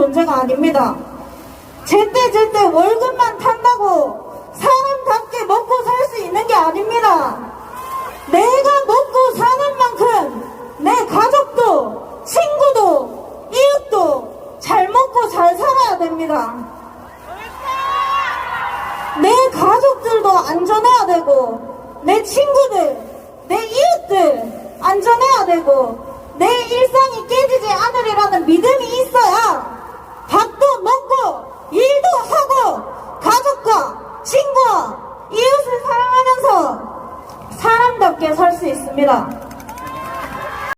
문제가 아닙니다. 제때 제때 월급만 탄다고 사람답게 먹고 살 수 있는 게 아닙니다. 내가 먹고 사는 만큼 내 가족도, 친구도, 이웃도 잘 먹고 잘 살아야 됩니다. 내 가족들도 안전해야 되고, 내 친구들, 내 이웃들 안전해야 되고, 내 일상이 깨지지 않으리라는 믿음이 있어야 밥도 먹고, 일도 하고, 가족과 사람답게 살수 있습니다.